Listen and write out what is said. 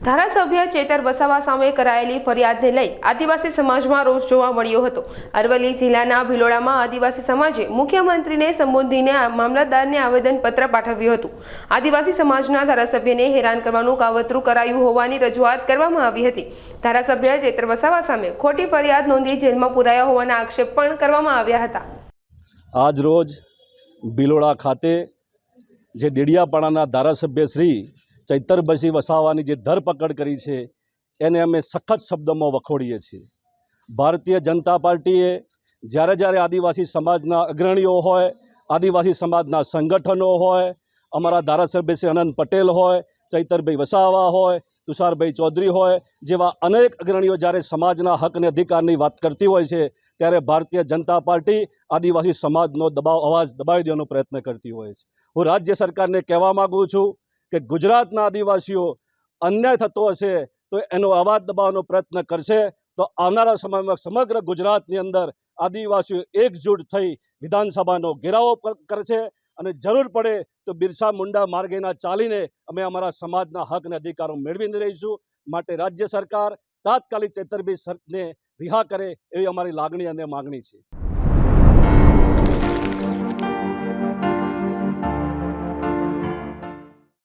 ધારાસભ્ય ચેતર વસાવા સામે કરાયેલી ફરિયાદને લઈ આદિવાસી સમાજમાં રોષ જોવા મળ્યો હતો. અરવલ્લી જિલ્લાના ભિલોડામાં આદિવાસી સમાજે મુખ્યમંત્રીને સંબોધીને મામલતદારને આવેદનપત્ર પાઠવ્યું હતું. આદિવાસી સમાજના ધારાસભ્યને હેરાન કરવાનું કાવતરું કરાયું હોવાની રજૂઆત કરવામાં આવી હતી. ધારાસભ્ય ચેતર વસાવા સામે ખોટી ફરિયાદ નોંધી જેલમાં પુરાયા હોવાના આક્ષેપ પણ કરવામાં આવ્યા હતા. આજ રોજ ભિલોડા ખાતે જે ડેડિયાપાડાના ધારાસભ્ય શ્રી ચૈતરભાઈ વસાવાની જે ધરપકડ કરી છે, એને અમે સખત શબ્દોમાં વખોડીએ છીએ. ભારતીય જનતા પાર્ટીએ જ્યારે જ્યારે આદિવાસી સમાજના અગ્રણીઓ હોય, આદિવાસી સમાજના સંગઠનો હોય, અમારા ધારાસભ્ય શ્રી અનંત પટેલ હોય, ચૈતરભાઈ વસાવા હોય, તુષારભાઈ ચૌધરી હોય, જેવા અનેક અગ્રણીઓ જ્યારે સમાજના હક અને અધિકારની વાત કરતી હોય છે, ત્યારે ભારતીય જનતા પાર્ટી આદિવાસી સમાજનો દબાવ, અવાજ દબાવી દેવાનો પ્રયત્ન કરતી હોય છે. હું રાજ્ય સરકારને કહેવા માગું છું કે ગુજરાતના આદિવાસીઓ અન્યાય થતો હશે તો એનો અવાજ દબાવવાનો પ્રયત્ન કરશે, તો આવનારા સમયમાં સમગ્ર ગુજરાતની અંદર આદિવાસીઓ એકજૂટ થઈ વિધાનસભાનો ઘેરાવો કરશે અને જરૂર પડે તો બિરસા મુંડા માર્ગેના ચાલીને અમે અમારા સમાજના હક અને અધિકારો મેળવીને રહીશું, માટે રાજ્ય સરકાર તાત્કાલિક ચેતરબી સરને રિહા કરે એવી અમારી લાગણી અને માગણી છે.